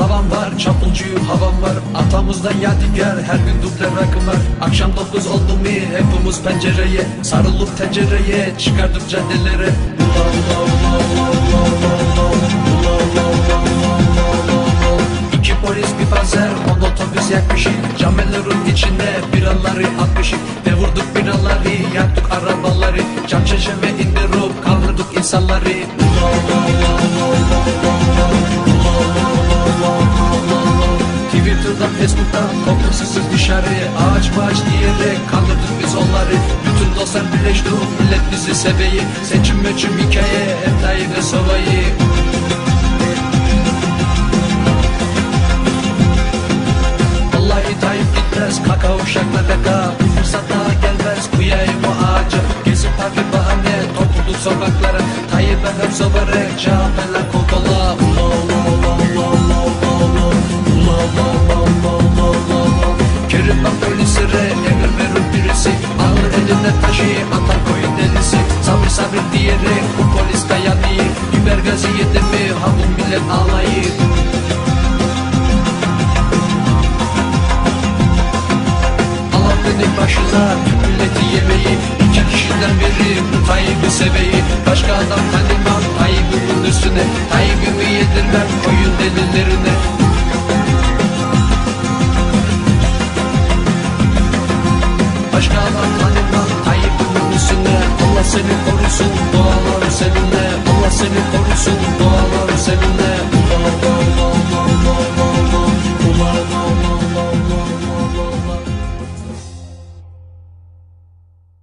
boyu havam var. Atamızdan yadigar her gün duble rakım var. Akşam dokuz oldu mu hepimiz pencereye Sarılıp tencereye çıkardık caddelere. Ula ula ula ula ula ula ula Ula ula ula polis bir panzer on otobüs yakmışık Camelerin içinde biraları atmışık Ve vurduk binaları Twitter'dan Facebook'tan korkusuzsuz dışarı. Ağaç bağaç diyerek kandırdık biz onları. Bütün dostlar birleşti millet bizi seveyi Seçim meçim hikaye hep Tayyip'e sovayı Vallahi Tayyip gitmez kaka uşakla kaka Bu fırsat daha gelmez kuyayım o ağaca. Gezip parkı bahane topulduk sokaklara. Tayyip'e hep sobarek CHP'ler kol taşı atar koyun delisi. Sabır sabır diyerek bu polis dayanıyor Biber gazı yedi mi ha bu millet ağlayır Aladdin'in başına tüm milleti yemeği İki kişiden biri bu Tayyip'i seveyi. Başka adam tanımam Tayyip'imin üstüne. Tayyip'imi yedirmem koyun delilerine. Başka adam tanımam seni korusun Dualarım seninle. Allah seni korusun Dualarım